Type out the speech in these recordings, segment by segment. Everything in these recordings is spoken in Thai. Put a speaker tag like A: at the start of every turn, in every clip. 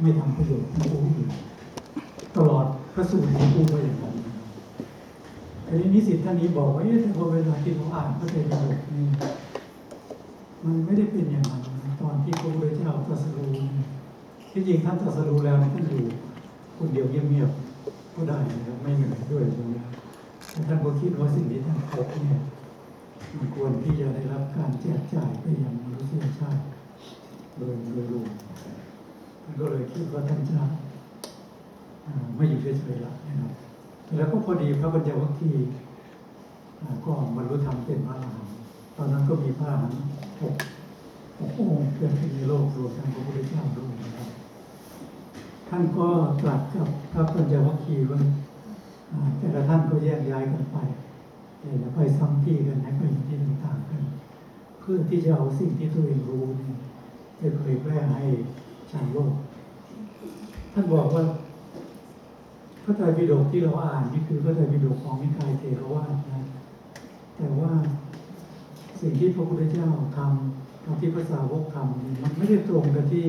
A: ไม่ทำประโยชน์ให้ผู้อื่นตลอดพระสูตรที่พูดไว้อย่างนั้นทีนี้นิสิตท่านนี้บอกว่าเอ๊ะแต่พอเวลาที่เราอ่านพระไตรปิฎกนี่มันไม่ได้เป็นอย่างนั้นตอนที่พระพุทธเจ้าตรัสรู้ที่จริงท่านตรัสรู้แล้วท่านอยู่คนเดียวเงียบๆก็ได้นะครับไม่เหนื่อยด้วยใช่ไหมแต่ท่านก็คิดว่าสิ่งที่ท่านพบเนี่ยมันควรที่จะได้รับการแจกจ่ายไปยังมนุษยชาติโดยโดยรวม ก็เลยคิดว่าท่านจะไม่อยู่เฉยๆละนะครับแล้วก็พอดีพระปัญญวัคคีย์ก็บรรลุธรรมเป็นพระอรหันต์ตอนนั้นก็มีพระอรหันต์หกหกองค์เกิดขึ้นในโลกรวมทั้งพระพุทธเจ้าด้วยนะครับท่านก็ตรัสกับพระปัญญวัคคีย์ว่าแต่ละท่านก็แยกย้ายกันไปอย่าไปซ้ำที่กันให้ไปอยู่ที่ต่างๆกัน เพื่อที่จะเอาสิ่งที่ตัวเองรู้เนี่ยไปเผยแพร่ให้ ชาวโลก ท่านบอกว่าพระไตรปิฎกที่เราอ่านนี่คือพระไตรปิฎกของนิกายเทรวาสนะ แต่ว่าสิ่งที่พระพุทธเจ้าทำกับที่พระสาวกทำมันไม่ได้ตรงกับที่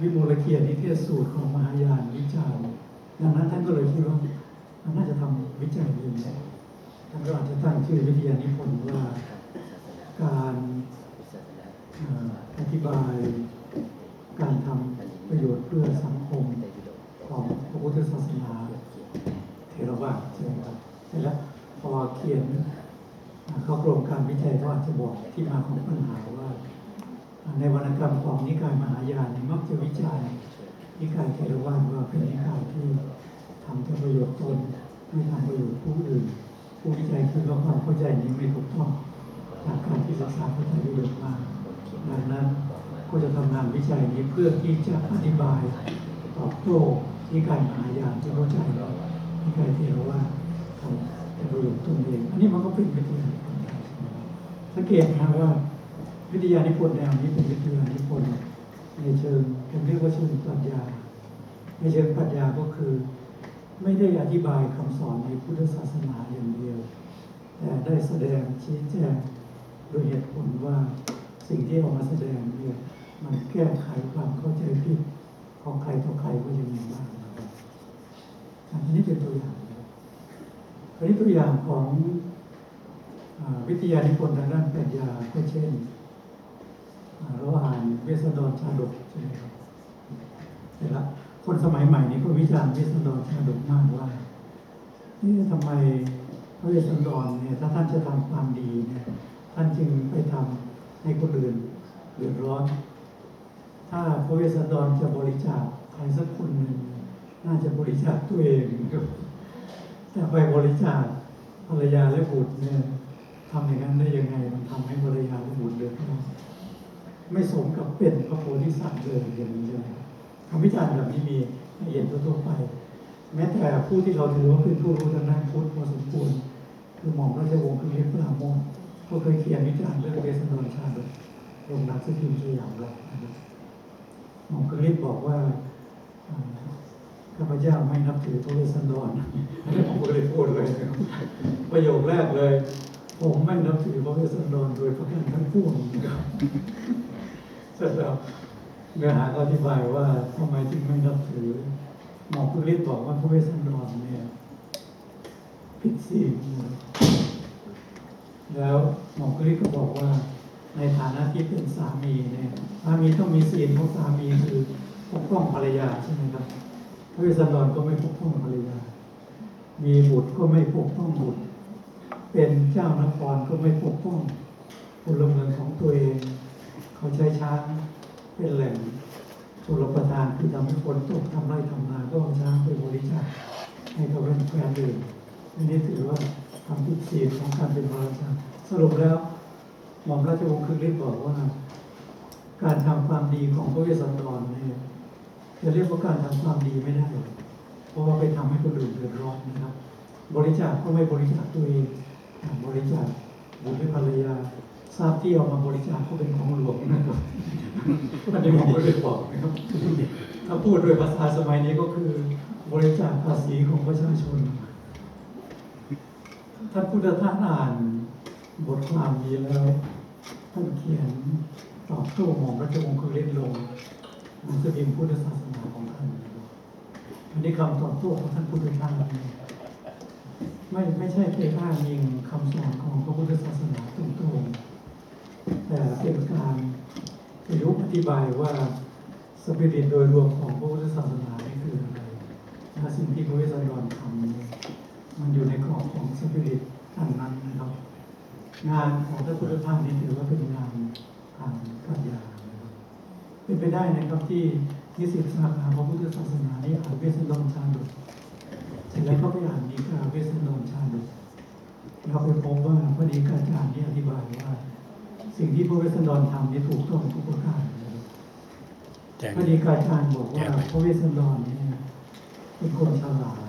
A: วิโมลเกียรติเทศสูตรของมหายานวิจารณ์ดังนั้นท่านก็เลยคิดว่ามันน่าจะทำวิจัยเองท่านก็อาจจะตั้งชื่อวิทยานิพนธ์ว่าการอธิบาย ประโยชน์เพื่อสังคมของพระพุทธศาสนาเทรวาสใช่ไหมครับเสร็จแล้วพอเขียนเข้าโครงการวิจัยก็อาจจะบอกที่มาของปัญหาว่า ในวรรณกรรมของนิกายมหายานมักจะวิจารณ์นิกายเทรวาสว่าเป็นนิกายที่ทำแต่ประโยชน์ตนไม่ทำประโยชน์ผู้อื่น ผู้วิจัยคือว่าความเข้าใจนี้ไม่ถูกต้องจากการที่ศึกษาพระไตรปิฎกมาดังนั้น ก็จะทำงานวิจัยนี้เพื่อที่จะอธิบายตอบโต้นิกายมหายานที่เข้าใจนิกายเทรวาทำแต่ประโยชน์ตนเองอันนี้มันก็เป็นวิทยานิพนธ์สังเกตนะว่า วิทยานิพนธ์แนวนี้เป็นวิทยานิพนธ์ในเชิงผมเรียกว่าเชิงปรัชญา ในเชิงปรัชญาก็คือ ไม่ได้อธิบายคำสอนในพุทธศาสนาอย่างเดียว แต่ได้แสดงชี้แจงโดยเหตุผลว่าสิ่งที่เอามาแสดงเนี่ย มันแก้ไขความเข้าใจผิดของใครต่อใครก็ยังมีบ้างนะครับอันนี้เป็นตัวอย่างนะครับอันนี้ตัวอย่างของอวิทยานิพนธ์ทางด้านปรัชญาก็เช่นเราอ่านเวสสันดรชาดกใช่ไหมครับแต่ละคนสมัยใหม่นี้ก็วิจารณ์เวสสันดรชาดกมากว่านี่ทำไมพระเวสสันดรเนี่ยถ้าท่านจะทำความดีเนี่ยท่านจึงไปทำให้คนอื่นเดือดร้อน ถ้าพระเวสสันดรจะบริจาคใครสักคนหนึ่งน่าจะบริจาคตัวเองครับแต่ไปบริจาคภรรยาและบุตรเนี่ยทำอย่างนั้นได้ยังไง มันทำให้ภรรยาและบุตรเดือดร้อนไม่สมกับเป็นพระโพธิสัตว์เลยอย่างนี้เลยคำวิจารณ์แบบนี้มีให้เห็นทั่วไป แม้แต่ผู้ที่เราถือว่าเป็นผู้รู้ทางด้านพุทธพอสมควรคือหม่อมราชวงศ์คือเรียกปราโมทก็เคยเขียนวิจารณ์เรื่องเวสสันดรชาดกลงนังสือพิมพ์สยามเรานะครับ หมอมกฤษบอกว่าข้าพเจ้าไม่นับถือพระเวสสันดรอันนี้ผมก็เลยพูดเลย ประโยคแรกเลย ผมไม่นับถือพระเวสสันดรโดยประการทั้งปวงครับเสร็จแล้วเนื้อหาก็อธิบายว่าทำไมถึงไม่นับถือหมอมกฤษบอกว่าพระเวสสันดรเนี่ยผิดศีลแล้วหมอมกฤษก็บอกว่า ในฐานะที่เป็นสามีเนี่ยสามีต้องมีศีลของสามีคือปกป้องภรรยาใช่ไหมครับพระเวสสันดรก็ไม่ปกป้องภรรยา มีบุตรก็ไม่ปกป้องบุตร เป็นเจ้านครก็ไม่ปกป้องพลเมืองของตัวเอง เขาใช้ช้างเป็นแหล่งสุรประทานคือทำให้ฝนตกทำไร่ทำนาก็เอาช้างไปบริจาคให้กับแฟนดื่มอันนี้ถือว่าทำผิดศีลของการเป็นพระราชาสรุปแล้ว หม่อมราชวงศ์คึกฤทธิ์บอกว่า การทำความดีของพระเวสสันดรเนี่ยจะเรียกว่าการทำความดีไม่ได้เพราะว่าไปทำให้คนอื่นเดือดร้อนนะครับ บริจาคก็ไม่บริจาคตัวเองบริจาคบุตรและภรรยาทราบที่เอามาบริจาคก็เป็นของหลวงนะครับอันนี้ผมก็เลยบอกนะครับถ้าพูดโดยภาษาสมัยนี้ก็คือบริจาคภาษีของประชาชนท่านพุทธทาสอ่าน บทความนี้แล้วท่านเขียนตอบโต้หม่อมราชวงศ์คึกฤทธิ์ลงหนังสือพิมพ์พุทธศาสนาของท่านอันนี้คำตอบโต้ของท่านพุทธทาสไม่ไม่ใช่ไปอ้างอิงคำสอนของพระพุทธศาสนาตรงๆแต่เป็นการประยุกต์อธิบายว่าสปิริตโดยรวมของพระพุทธศาสนานี่คืออะไรและสิ่งที่พระเวสสันดรทำมันอยู่ในกรอบของสปิริตอันนั้นนะครับ งานของพระพุทธทาสนี่ถือว่าเป็นงานทางปรัชญานะครับเป็นไปได้นะครับที่นิสิตสาขาพระพุทธศาสนานี่อ่านเวสสันดรชาดกเสร็จแล้วก็ไปอ่านดีกาเวสสันดรชาดกเราไปพบว่าพระดีกาจารย์นี่อธิบายว่า สิ่งที่พระเวสสันดรทำนี่ถูกต้องทุกประการนะครับ
B: แจ้ง
A: พระดีกาจารย์บอกว่า
B: แจ้งไหม
A: พระเวสสันดรนี่เป็นคนฉลาด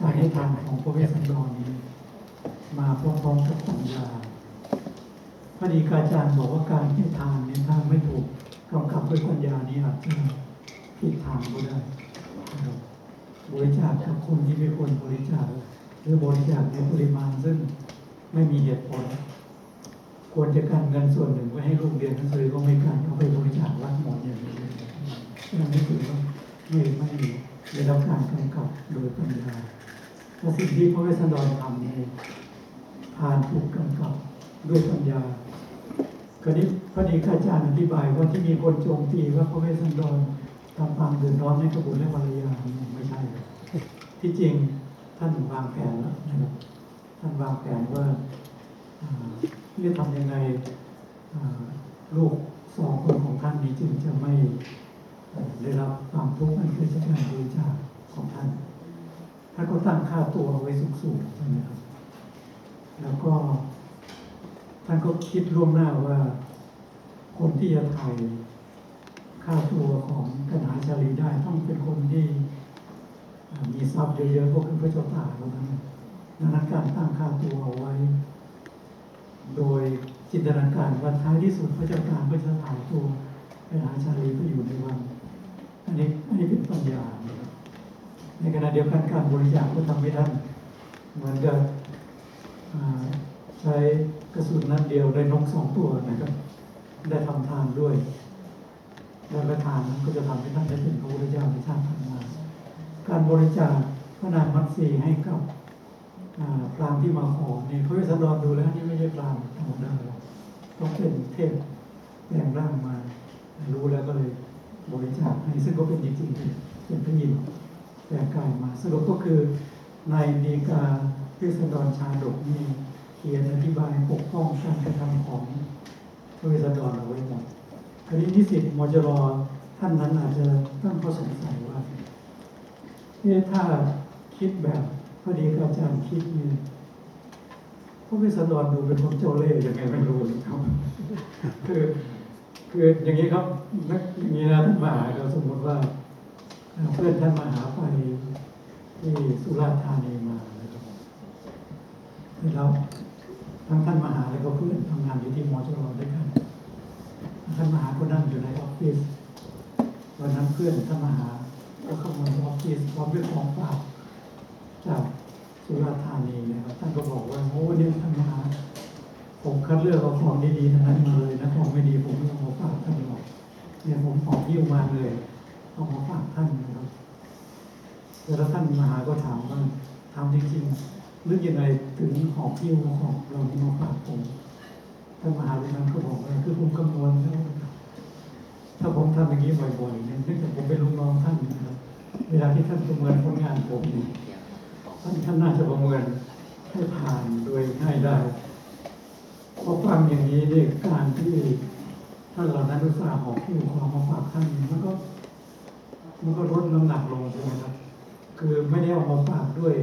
A: การให้ทานของพระเวสสันดรนี้ มาพร้อมๆกับปัญญาพระดีกาจารย์บอกว่าการให้ทานเนี่ยถ้าไม่ถูกกำกับด้วยปัญญานี่อาจจะผิดทางก็ได้บริจาคกับคนที่ไม่ควรบริจาคหรือบริจาคในปริมาณซึ่งไม่มีเหตุผล ควรจะการเงินส่วนหนึ่งไว้ให้ลูกเรียนหนังสือก็ไม่การเอาไปบริจาควัดหมดอย่างนี้อันนี้ถือว่าไม่ไม่ได้รับการกำกับโดยปัญญา และสิ่งที่พระเวสสันดรทำเนี่ยทานถูกกำกับด้วยปัญญาคราวนี้พระดีกาจารย์อธิบายว่าที่มีคนโจมตีว่าพระเวสสันดรทำความเดือดร้อนให้กบุตรและภรรยาไม่ใช่ ที่จริงท่านวางแผนแล้วนะครับท่านวางแผนว่าอ่าจะทำยังไงลูกสองคนของท่านนี้จึงจะไม่ได้รับความทุกข์อันเกิดจากการบริจาคของท่าน ท่านก็ตั้งค่าตัวเอาไว้สูงๆใช่ไหมครับแล้วก็ท่านก็คิดล่วงหน้าว่า คนที่จะไถ่ค่าตัวของกนาชาลีได้ ต้องเป็นคนที่มีทรัพย์เยอะๆพวก็คือพระเจ้าตากเท่านั้นดังนั้นการตั้งค่าตัวเอาไว้ โดยจินตนาการว่าท้ายที่สุดพระเจ้าตากก็จะถ่ายตัวกนาชาลีก็อยู่ในวังอันนี้อันนี้เป็นปัญญานะครับ ในขณะเดียวกันการบริจาคก็ทำให้ท่านเหมือนกับใช้กระสุนนัดเดียวได้นกสองตัวนะครับ ได้ทำทานด้วย แล้วก็ทานนั้นก็จะทำให้ท่านได้เป็นพระพุทธเจ้าในชาติถัดมาการบริจาคพระนางมัตสีให้กับพรามที่มาขอเนี่ยพระวสสันดรดูแล้วนี่ไม่ใช่พรามธรรมดาต้องเป็นเทพแปลงร่างมา รู้แล้วก็เลยบริจาคให้ซึ่งก็เป็นจริงๆเป็นพระยิน แปลงกายมา สรุปก็คือในดีกาเวสสันดรชาดกนี่เขียนอธิบายปกป้องการกระทำของพระวสสันดรเอาไว้หมดคราวนี้นิสิตมจรท่านนั้นอาจจะตั้งข้อสงสัยว่าเอ๊ะถ้าคิดแบบพอดีอาจารย์คิดนี่พระวสสันดรดูเป็นคนเจ้าเล่ห์ยังไงไม่รู้ครับคือคืออย่างนี้ครับนักอย่างนี้นะท่านมหาเราสมมติว่า เพื่อนท่านมหาไปที่สุราษฎร์ธานีมานะครับแล้วทั้งท่านมหาแล้วก็เพื่อนทำงานอยู่ที่มอจรด้วยกัน ท่านมหาก็นั่งอยู่ในออฟฟิศวันนั้นเพื่อนท่านมหาก็เข้ามาในออฟฟิศพร้อมด้วยของฝากจากสุราษฎร์ธานีนะครับท่านก็บอกว่าโอ้เนี่ยท่านมหาผมคัดเลือกเอาของดีๆทั้งนั้นมาเลยนะของไม่ดีผมไม่เอาฝากท่านหรอกเนี่ยผมของที่มาเลย เอามาฝากท่านนะครับแล้วท่านมหาก็ถามว่าทำจริงๆนึกยังไงถึงของที่มาของเราที่มาฝากผมท่านมหาวินันก็บอกว่าคือผมคำนวณแล้วนะถ้าผมทำอย่างนี้บ่อยๆเนี่ยเนื่องจากผมเป็นลูกน้องท่านนะครับ เวลาที่ท่านประเมินผลงานผมเนี่ยท่านท่านน่าจะประเมินให้ผ่านโดยง่ายได้เพอฟังอย่างนี้เนี่ยการที่ท่านเหล่านั้นอุตส่าห์หอบหิ้วของมาฝากท่านมันก็ มันก็ลดน้ำหนักลงใช่ไหมครับ คือไม่ได้เอามาฝากด้วย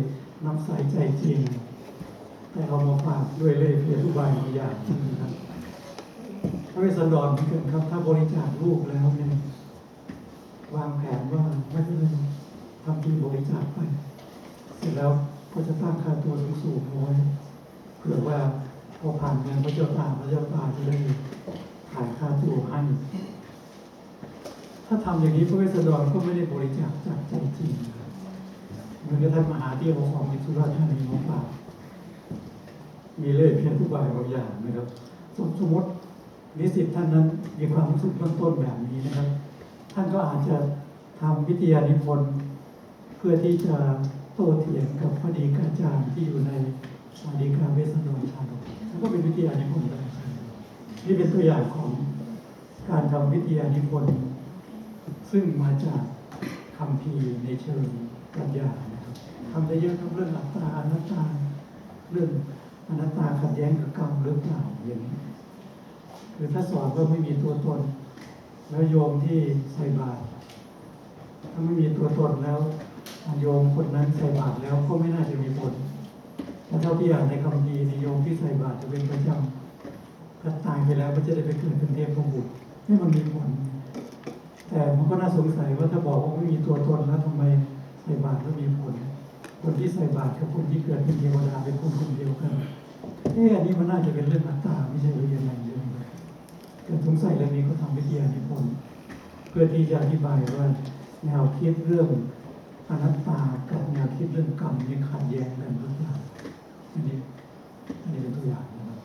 A: น้ำใสใจจริง แต่เอามาฝากด้วยเล่ห์เพียรทุบายอย่างนะครับพระเวสสันดรเหมือนกันครับ ถ้าบริจาคลูกแล้วเนี่ยวางแผนว่าไม่เป็นไรทำทีบริจาคไป เสร็จแล้วก็จะตั้งค่าตัวสูงๆเอาไว้เผื่อว่าพอผ่านงานพระเจ้าตาพระเจ้าตาจะได้ถ่ายค่าตัวให้ ถ้าทำอย่างนี้พระเวสสันดรก็ไม่ได้บริจาคจากใจจริงนะครับเหมือนกับท่านมหาเที่เอาของมิสุราชธานีมาฝามีเล่เพียงทุกบายบางอย่างนะครับ สมมตินิสิตท่านนั้นมีความรู้สึกเบื้องต้นแบบนี้นะครับ ท่านก็อาจจะทำวิทยานิพนธ์เพื่อที่จะโต้เถียงกับพระดีกาจารย์ที่อยู่ในสาดีกาเวสสันดรชาดกแล้วก็เป็นวิทยานิพนธ์ได้นี่เป็นตัวอย่างของการทำวิทยานิพนธ์ ซึ่งมาจากคำพีในเชิงปรัชญานะครับทำได้เยอะทั้งเรื่องอัตตาอนัตตาเรื่องอนัตตาขัดแย้งกับกรรมหรือเปล่าอย่างนี้คือถ้าสอนว่าไม่มีตัวตน แล้วโยมที่ใส่บาตรถ้าไม่มีตัวตนแล้วโยมคนนั้นใส่บาตรแล้วก็ไม่น่าจะมีผลแต่เท่าที่อ่านในคำพีในโยมที่ใส่บาตรจะเป็นประจำถ้าตายไปแล้วก็จะได้ไปเกิดเป็นเทพบุตรให้มันมีผล แต่มันก็น่าสงสัยว่าถ้าบอกว่าไม่มีตัวตนแล้วทำไมใส่บาตรแล้วมีผล คนที่ใส่บาตรกับคนที่เกิดเป็นเทวดาเป็นคนคนเดียวกันเอ๊ะอันนี้มันน่าจะเป็นเรื่องอัตตาไม่ใช่เรื่องยังไงเรื่องเลยเกิดสงสัยเรื่องนี้ก็ทำวิทยานิพนธ์เพื่อที่จะอธิบายว่าแนวคิดเรื่องอนัตตากับแนวคิดเรื่องกรรมนี่ขัดแย้งกันหรือเปล่าอันนี้อันนี้เป็นตัวอย่างนะครับ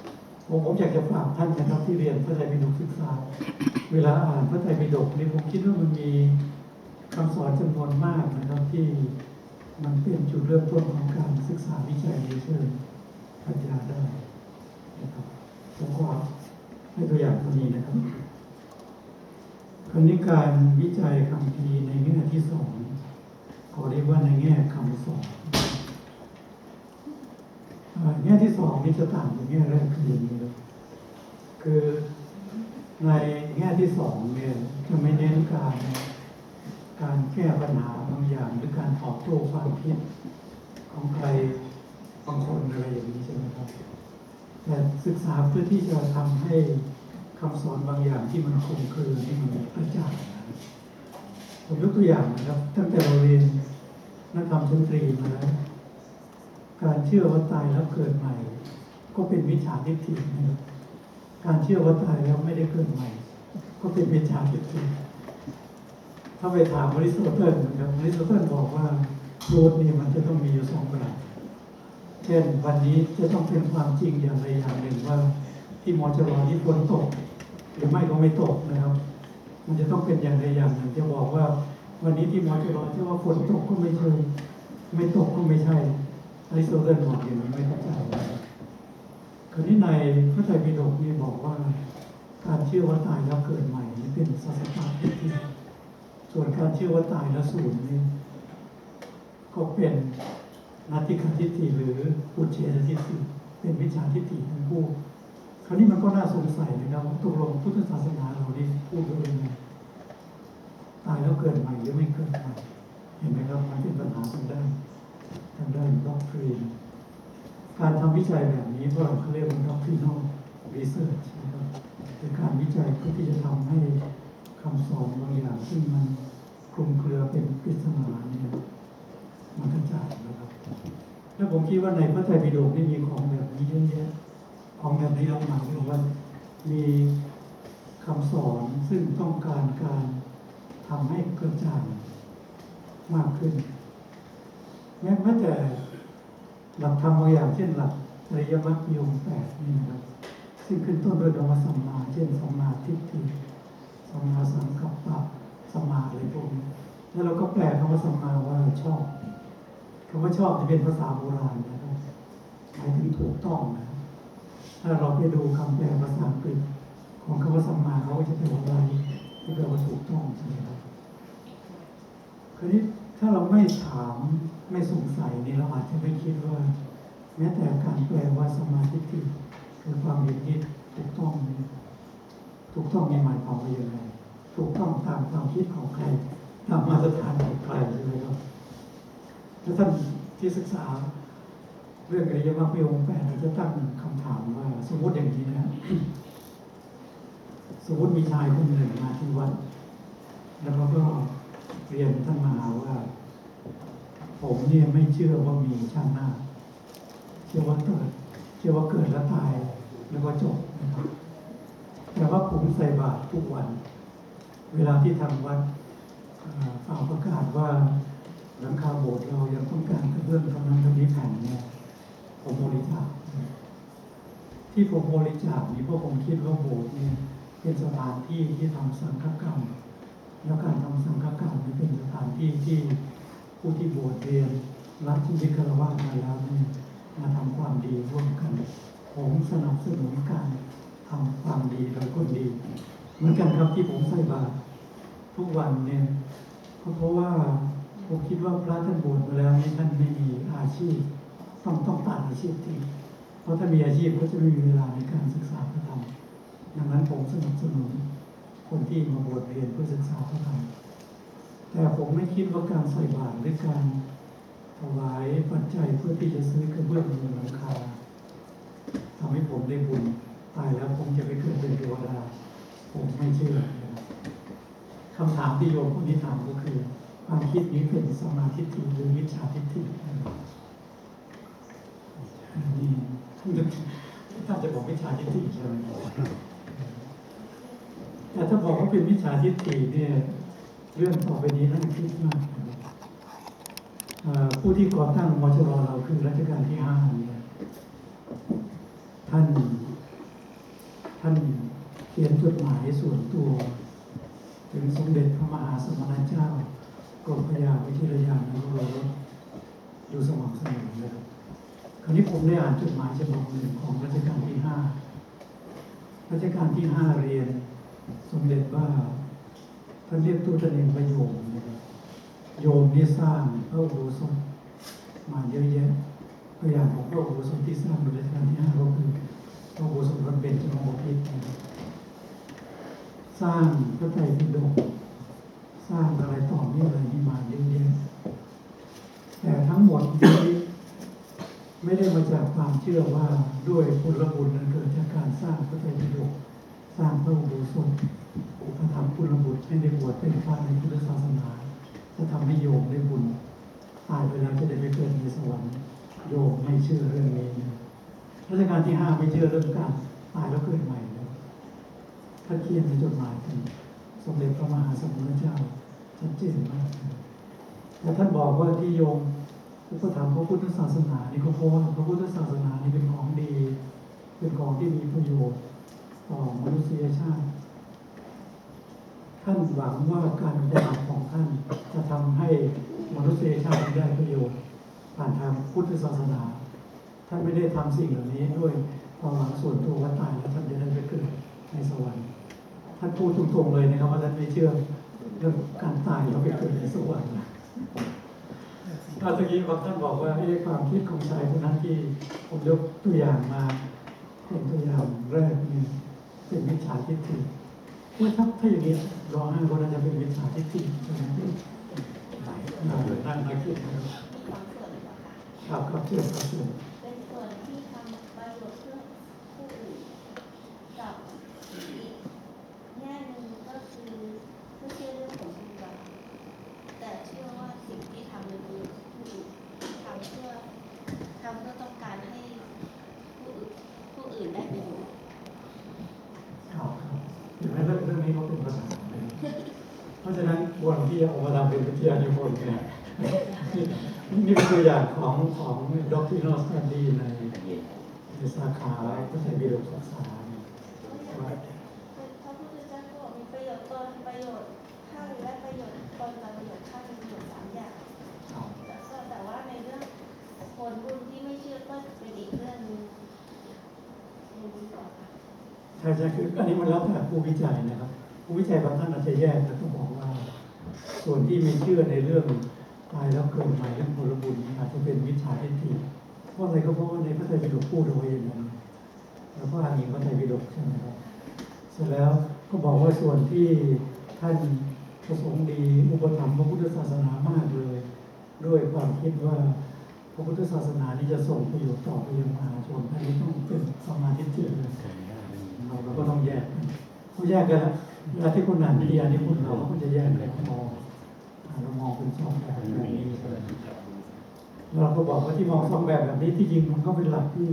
A: ผมผมอยากจะฝากท่านนะครับที่เรียนพระไตรปิฎกศึกษา เวลาอ่านพระไตรปิฎกนี่ผมคิดว่ามันมีคำสอนจำนวนมากนะครับที่มันเป็นจุดเริ่มต้นของการศึกษาวิจัยในเชิงปัญญาได้นะครับผมก็ให้ตัวอย่างตัวนี้นะครับคราวนี้การวิจัยคำพีร์ในแง่ที่สองขอเรียกว่าในแง่คำสอน แง่ที่สองนี่จะต่างจากแง่แรกคืออย่างนี้ครับคือในแง่ที่สองเนี่ยจะไม่เน้นการการแก้ปัญหาบางอย่างหรือการตอบโต้ความคิดของใครบางคนอะไรอย่างนี้ใช่ไหมครับแต่ศึกษาเพื่อที่จะทำให้คำสอนบางอย่างที่มันคลุมเครือที่มันกระจ่างผมยกตัวอย่างนะครับ ตั้งแต่เราเรียนนักธรรมชั้นตรีมาแล้ว การเชื่อว่าตายแล้วเกิดใหม่ ก็เป็นวิชาทิฏฐินะครับการเชื่อว่าตายแล้วไม่ได้เกิดใหม่ ก็เป็นวิชาทิฏฐิถ้าไปถามอริสโตเติลนะครับอริสโตเติลบอกว่ารูทนี่มันจะต้องมีอยู่สองแบบเช่นวันนี้จะต้องเป็นความจริงอย่างใดอย่างหนึ่งว่าที่มอจรอนี้ฝนตก หรือไม่ก็ไม่ตกนะครับ มันจะต้องเป็นอย่างใดอย่างหนึ่งจะบอกว่า วันนี้ที่มอจรอที่ว่าฝนตกก็ไม่ใช่ไม่ตกก็ไม่ใช่ ไอโซเดนบอกอย่างนี้ไม่เข้าใจคราวนี้ในพระไตรปิฎกนี่บอกว่า การเชื่อว่าตายแล้วเกิดใหม่นี่เป็นสัสตทิฏฐิส่วนการเชื่อว่าตายแล้วสูญนี่ก็เป็นนัตติคทิฏฐิหรืออุเฉททิฏฐิเป็นวิชาทิฏฐิทั้งคู่คราวนี้มันก็น่าสงสัยนะครับว่าตกลงพุทธศาสนาเรานี่พูดว่ายังไงตายแล้วเกิดใหม่หรือไม่เกิดใหม่เห็นไหมครับมันเป็นปัญหาทางด้าน ทางด้านด็อกทรีนการทำวิจัยแบบนี้พวกเราเขาเรียกว่าด็อกทรีนอลรีเสิร์ชนะครับคือการวิจัยเพื่อที่จะทำให้คำสอนบางอย่างซึ่งมันคลุมเครือเป็นปริศนาเนี่ยมันกระจายนะครับแล้วผมคิดว่าในพระไตรปิฎกนี่มีของแบบนี้เยอะแยะของแบบนี้เราหมายถึงว่ามีคำสอนซึ่งต้องการการทำให้กระจ่างมากขึ้น แม้แม้แต่หลักธรรมบางอย่างเช่นหลักอริยมรรคมีองแปดนี่นะครับซึ่งขึ้นต้นด้วยคำว่าสัมมาเช่นสัมมาทิฏฐิสัมมาสังกัปปะสัมมาอะไรพวกนี้แล้วเราก็แปลคำว่าสัมมาว่าชอบคำว่าชอบจะเป็นภาษาโบราณนะครับหมายถึงถูกต้องนะถ้าเราไปดูคำแปลภาษาอังกฤษของคำว่าสัมมาเขาจะแปลว่าอะไรที่แปลว่าถูกต้องใช่ไหมครับคราวนี้ ถ้าเราไม่ถามไม่สงสัยนี่เราอาจจะไม่คิดว่า แม้แต่การแปลว่าสมาธิคือความเห็นที่ถูกต้องนี่ถูกต้องในหมายความว่าอย่างไรถูกต้องตามความคิดของใครตามมาตรฐานของใครใช่ไหมครับถ้าท่านที่ศึกษา เรื่องอริยมรรคมีองค์แปดเราจะตั้งคำถามว่า สมมติอย่างนี้นะสมมติมีชายคนหนึ่งมาที่วัดแล้วเขาก็ เรียนท่านมหาว่า ผมเนี่ยไม่เชื่อว่ามีชาติหน้า เชื่อว่าเกิด เชื่อว่าเกิดแล้วตายแล้วก็จบนะครับแต่ว่าผมใส่บาตรทุกวัน เวลาที่ทำวัดอ่าฝ่าประกาศว่าหลังคาโบสถ์เรายังต้องการกระเบื้องเท่านั้นเท่านี้แผ่นเนี่ยผมบริจาคที่ผมบริจาคนี่เพราะผมคิดว่าโบสถ์เนี่ยเป็นสถานที่ที่ทำสังฆกรรม แล้วการทำสังฆกรรมนี่เป็นสถานที่ที่ผู้ที่บวชเรียนรับชีวิตคารวะมาแล้วเนี่ยมาทำความดีร่วมกันผมสนับสนุนการทำความดีโดยคนดี เหมือนกันครับที่ผมใส่บาตรทุกวันเนี่ยก็เพราะว่าผมคิดว่าพระท่านบวชมาแล้วนี่ท่านไม่มีอาชีพ ต้องต้องตัดอาชีพทิ้งเพราะถ้ามีอาชีพก็จะไม่มีเวลาในการศึกษาพระธรรมดังนั้นผมสนับสนุน คนที่มาบวชเรียนเพื่อศึกษาพระธรรมแต่ผมไม่คิดว่าการใส่บาตรหรือการถวายปัจจัยเพื่อที่จะซื้อกระเบื้องมุงหลังคาทำให้ผมได้บุญตายแล้วผมจะไปเกิดเป็นเทวดาผมไม่เชื่อคำถามที่โยมคนนี้ถามก็คือ ความคิดนี้เป็นสมาธิฏฐิหรือมิจฉาทิฏฐินะครับอันนี้ถ้าจะบอกมิจฉาทิฏฐิใช่ไหม ถ้าบอกว่าเป็นมิจฉาทิฏฐิเนี่ยเรื่องต่อไปนี้น่าคิดมากผู้ที่ก่อตั้งมชรเราคือรัชกาลที่ห้าเนี่ยท่าน ท่านเขียนจดหมายส่วนตัว ถึงสมเด็จพระมหาสมณเจ้ากรมพระยาวิชิรยานวโรรสอยู่สม่ำเสมอนะครับคราวนี้ผมได้อ่านจดหมายฉบับหนึ่งของรัชกาลที่ห้ารัชกาลที่ห้าเรียน สมเด็จว่าท่านเรียกตัวตนเองว่าโยมนะครับโยมนี่สร้างพระอุโบสถมาเยอะแยะตัวอย่างของพระอุโบสถที่สร้างในรัชกาลที่ห้าก็คือพระอุโบสถวัดเบญจมบพิตรสร้างพระไตรปิฎกสร้างอะไรต่อมีอะไรนี่มาเยอะแยะแต่ทั้งหมดนี้ไม่ได้มาจากความเชื่อว่าด้วยผลบุญนั้นเกิดจากการสร้างพระไตรปิฎก สร้างพระอุโบสถอุปถัมภ์กุลบุตรให้ได้บวชเป็นพระในพุทธศาสนา จะทำให้โยมได้บุญตายไปแล้วจะได้ไปเกิดในสวรรค์โยมไม่เชื่อเรื่องนี้นะรัชกาลที่ห้าไม่เชื่อเรื่องการตายแล้วเกิดใหม่นะท่านเขียนในจดหมายถึงสมเด็จพระมหาสมณเจ้าชัดเจนมากนะแต่ท่านบอกว่าที่โยมอุปถัมภ์พระพุทธศาสนานี่ก็เพราะว่าพระพุทธศาสนานี่เป็นของดี เป็นของที่มีประโยชน์ ต่อมนุษยชาติ ท่านหวังว่าการปฏิบัติของท่านจะทำให้มนุษยชาติได้ประโยชน์ ผ่านทางพุทธศาสนา ท่านไม่ได้ทำสิ่งเหล่านี้ด้วยความหวังส่วนตัวว่าตายแล้วท่านจะได้ไปเกิดในสวรรค์ ท่านพูดตรงๆเลยนะครับว่าท่านไม่เชื่อเรื่องการตายแล้วไปเกิดในสวรรค์ถ้าตะกี้บางท่านบอกว่าไอ้ความคิดของชายคนนั้นที่ผมยกตัวอย่างมาเป็นตัวอย่างแรกเนี่ย เป็นมิจฉาทิฏฐิว่าถ้าถ้าอย่างนี้ร้องไห้ก็น่าจะเป็นมิจฉาทิฏฐิใช่ไหมนั่งนั่งคิดนะครับ
B: บางส่วนหรือเปล่าคะ
A: ครับครับเชื่อครับเชื่อ
B: เป็นส่วนที่ทำประโยชน์เพื่อผู้อื่นกับอีกแง่หนึ่งก็คือไม่เชื่อเรื่องผลบุญบาปแต่เชื่อว่าสิ่งที่ทำเป็นประโยชน์กับผู้อื่นทำเพื่อทำเพื่อต้องการให้ผู้อื่นผู้อื่นได้ประโยชน์
A: ครับครับเห็นไหมเรื่องเรื่องนี้เขาเป็นปัญหาเลยเพราะฉะนั้นควร ที่จะออกมาทำเป็นวิทยานิพนธ์เนี่ยนี่นี่เป็นตัวอย่างของของด็อกที่นอสแตนดีในในสาขาพระไตรปิฎกศึกษาเนี่ยว่า
B: พระพุทธเจ้าก็บอกมีประโยชน์ตนประโยชน์ข้างและประโยชน์ตนและประโยชน์ข้างมีประโยชน์สามอย่าง
A: ครับ
B: แต่ก็แต่ว่าในเรื่องผลบุญที่ไม่เชื่อก็เป็นอีกเรื่องหนึงอย่างนี้ก่อนค่ะ
A: ใช่ใช่คืออันนี้มันแล้วแต่ผู้วิจัยนะครับ ผู้วิจัยบางท่านอาจจะแยกนะต้องบอกว่า ส่วนที่ไม่เชื่อในเรื่องตายแล้วเกิดใหม่เรื่องผลบุญนี่อาจจะเป็นวิชาทิฏฐิเพราะอะไรก็เพราะว่าในพระไตรปิฎกพูดเอาไว้อย่างนั้นแล้วก็อ้างอิงพระไตรปิฎกใช่ไหมครับเสร็จแล้วก็บอกว่าส่วนที่ท่านประสงค์ดีอุปถัมภ์พระพุทธศาสนามากเลย ด้วยความคิดว่าพระพุทธศาสนานี้จะส่งประโยชน์ต่อไปยังมหาชนอันนี้ต้องเป็นสมาธิจิตเลยเราเราก็ต้องแยกกันเขาแยกกันแล้ว เวลาที่คนอ่านวิทยานิพนธ์เราก็จะแยกเลยมองเรามองเป็นสองแบบแบบนี้เราก็บอกว่าที่มองสองแบบแบบนี้ที่จริงมันก็เป็นหลักที่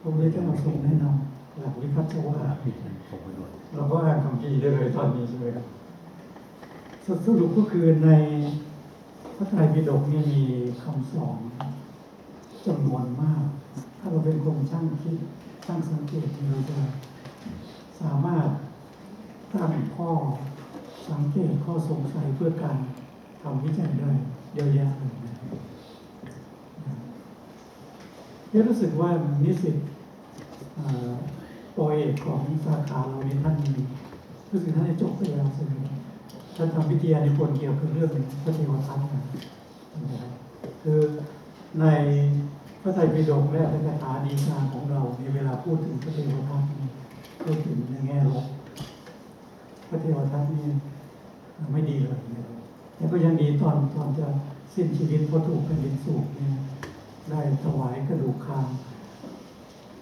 A: พระพุทธเจ้าทรงแนะนำหลักวิพัฒน์วาเราก็อ่านคำพีได้เลยตอนนี้ใช่ไหมครับสรุปก็คือในพระไตรปิฎกนี่มีคำสอนจำนวนมาก ถ้าเราเป็นคนช่างคิดช่างสังเกตเนี่ยเราจะสามารถ ตั้งข้อสังเกตข้อสงสัยเพื่อการทำวิจัยได้เยอะแยะเลยเนี่ยรู้สึกว่านิสิตเอ่อปอเอกของสาขาเราเนี่ยท่านมีรู้สึกท่านได้จบไปแล้วใช่ไหมท่านทำวิทยานิพนเกี่ยวกับเรื่องพระเทวทัตนะคือในพระไตรปิฎกและพระคาถาดีกาของเราในเวลาพูดถึงพระเทวทัตพูดถึงในแง่ลบ ระเทวทัตนี่ไม่ดีเลยนะแต่ก็ยังดีตอนตอนจะสิ้นชีวิตเพราะถูกแผ่นดินสูบเนี่ยได้ถวายกระดูกคาง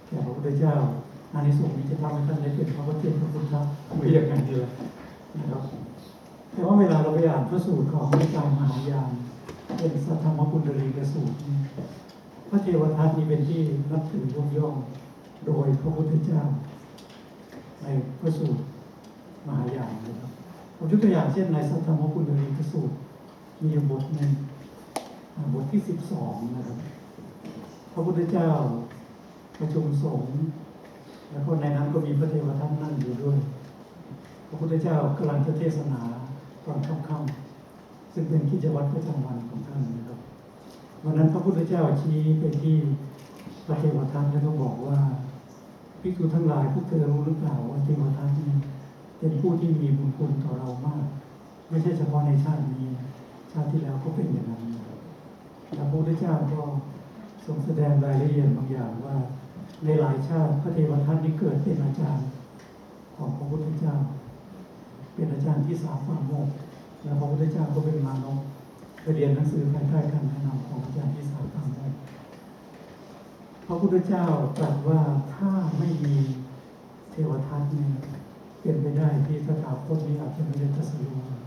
A: แก่พระพุทธเจ้าอานิสงส์นี้จะทำให้ท่านได้เป็นพระพุทธเจ้าพระพุทธเจ้าไม่อย่างนั้นดีเลยนะครับแต่ว่าเวลาเราไปอ่านพระสูตรของนิกายมหายานเป็นสัทธรรมปุณดรีกสูตรนี่พระเทวทัตนี่เป็นที่นับถือยกย่องโดยพระพุทธเจ้าในพระสูตร มหายานนะครับผมยกตัวอย่างเช่นในสัทธรรมปุณณรีกสูตร มีบทหนึ่งบทที่สิบสองนะครับ พระพุทธเจ้าประชุมสงฆ์แล้วก็ในนั้นก็มีพระเทวทัตนั่งอยู่ด้วย พระพุทธเจ้ากำลังจะเทศนาตอนค่ำๆซึ่งเป็นกิจวัตรประจำวันของท่านนะครับวันนั้นพระพุทธเจ้าชี้ไปที่พระเทวทัตแล้วก็บอกว่าภิกษุทั้งหลายพวกเธอรู้หรือเปล่าว่าเทวทัตนี้ เป็นผู้ที่มีบุญคุณต่อเรามาก ไม่ใช่เฉพาะในชาตินี้ ชาติที่แล้วก็เป็นอย่างนั้นแล้วพระพุทธเจ้าก็ทรงแสดงรายละเอียดบางอย่างว่า ในหลายชาติพระเทวทัตนี้เกิดเป็นอาจารย์ของพระพุทธเจ้า เป็นอาจารย์ที่สามฝ่าโมกแล้วพระพุทธเจ้าก็เป็นมานพไปเรียนหนังสือภายใต้การแนะนำของอาจารย์ที่สามฝ่าโมกพระพุทธเจ้าตรัสว่าถ้าไม่มีเทวทัตเนี่ย เป็นไปได้ที่ตถาคตนี้อาจจะไม่ได้ตรัสรู้